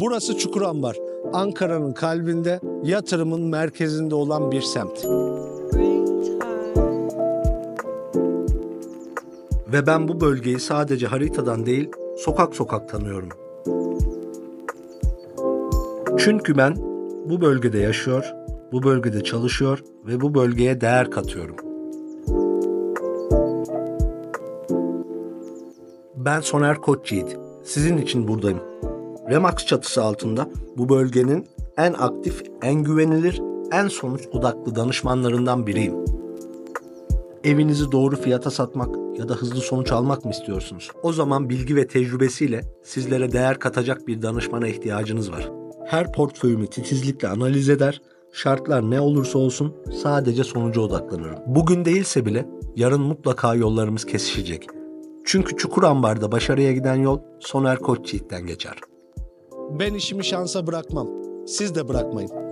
Burası Çukurambar. Ankara'nın kalbinde, yatırımın merkezinde olan bir semt. Ve ben bu bölgeyi sadece haritadan değil, sokak sokak tanıyorum. Çünkü ben bu bölgede yaşıyor, bu bölgede çalışıyor ve bu bölgeye değer katıyorum. Ben Soner Koçyiğit. Sizin için buradayım. Remax çatısı altında bu bölgenin en aktif, en güvenilir, en sonuç odaklı danışmanlarından biriyim. Evinizi doğru fiyata satmak ya da hızlı sonuç almak mı istiyorsunuz? O zaman bilgi ve tecrübesiyle sizlere değer katacak bir danışmana ihtiyacınız var. Her portföyümü titizlikle analiz eder, şartlar ne olursa olsun sadece sonuca odaklanırım. Bugün değilse bile yarın mutlaka yollarımız kesişecek. Çünkü Çukurambar'da başarıya giden yol Soner Koçyiğit'ten geçer. Ben işimi şansa bırakmam. Siz de bırakmayın.